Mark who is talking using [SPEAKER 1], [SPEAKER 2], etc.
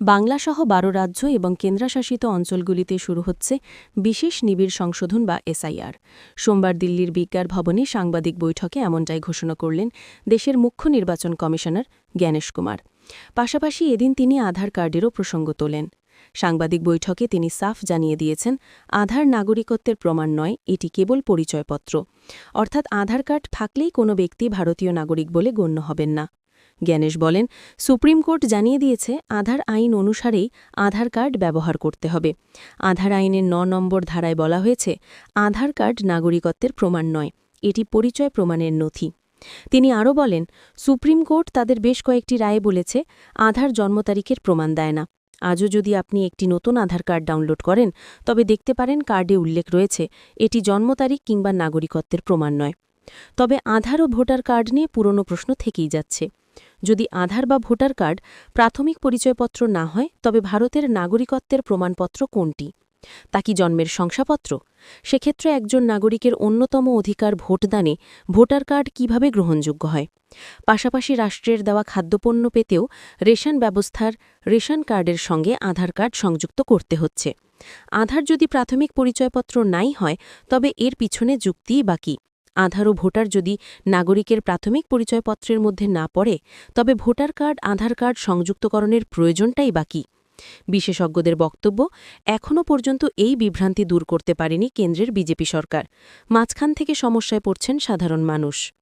[SPEAKER 1] বাংলাসহ বারো রাজ্য এবং কেন্দ্রশাসিত অঞ্চলগুলিতে শুরু হচ্ছে বিশেষ নিবিড় সংশোধন বা এসআইআর। সোমবার দিল্লির বিজ্ঞান ভবনে সাংবাদিক বৈঠকে এমনটাই ঘোষণা করলেন দেশের মুখ্য নির্বাচন কমিশনার জ্ঞানেশ কুমার। পাশাপাশি এদিন তিনি আধার কার্ডেরও প্রসঙ্গ তোলেন। সাংবাদিক বৈঠকে তিনি সাফ জানিয়ে দিয়েছেন, আধার নাগরিকত্বের প্রমাণ নয়, এটি কেবল পরিচয়পত্র। অর্থাৎ আধার কার্ড থাকলেই কোনো ব্যক্তি ভারতীয় নাগরিক বলে গণ্য হবেন না। জ্ঞানেশ বলেন, সুপ্রিম কোর্ট জানিয়ে দিয়েছে, আধার আইন অনুসারেই আধার কার্ড ব্যবহার করতে হবে। আধার আইনের ন নম্বর ধারায় বলা হয়েছে, আধার কার্ড নাগরিকত্বের প্রমাণ নয়, এটি পরিচয় প্রমাণের নথি। তিনি আরও বলেন, সুপ্রিম কোর্ট তাদের বেশ কয়েকটি রায়ে বলেছে, আধার জন্ম তারিখের প্রমাণ দেয় না। আজও যদি আপনি একটি নতুন আধার কার্ড ডাউনলোড করেন, তবে দেখতে পারেন কার্ডে উল্লেখ রয়েছে, এটি জন্ম তারিখ কিংবা নাগরিকত্বের প্রমাণ নয়। তবে আধার ও ভোটার কার্ড নিয়ে পুরনো প্রশ্ন থেকেই যাচ্ছে। যদি আধার বা ভোটার কার্ড প্রাথমিক পরিচয়পত্র না হয়, তবে ভারতের নাগরিকত্বের প্রমাণপত্র কোনটি? তা কি জন্মের শংসাপত্র? সেক্ষেত্রে একজন নাগরিকের অন্যতম অধিকার ভোটদানে ভোটার কার্ড কীভাবে গ্রহণযোগ্য হয়? পাশাপাশি রাষ্ট্রের দেওয়া খাদ্যপণ্য পেতেও রেশন ব্যবস্থার রেশন কার্ডের সঙ্গে আধার কার্ড সংযুক্ত করতে হচ্ছে। আধার যদি প্রাথমিক পরিচয়পত্র নাই হয়, তবে এর পিছনে যুক্তিই বাকি আধার ও ভোটার যদি নাগরিকের প্রাথমিক পরিচয়পত্রের মধ্যে না পড়ে, তবে ভোটার কার্ড, আধার কার্ড সংযুক্তকরণের প্রয়োজনটাই বাকি। বিশেষজ্ঞদের বক্তব্য, এখনও পর্যন্ত এই বিভ্রান্তি দূর করতে পারেনি কেন্দ্রের বিজেপি সরকার। মাঝখান থেকে সমস্যায় পড়ছেন সাধারণ মানুষ।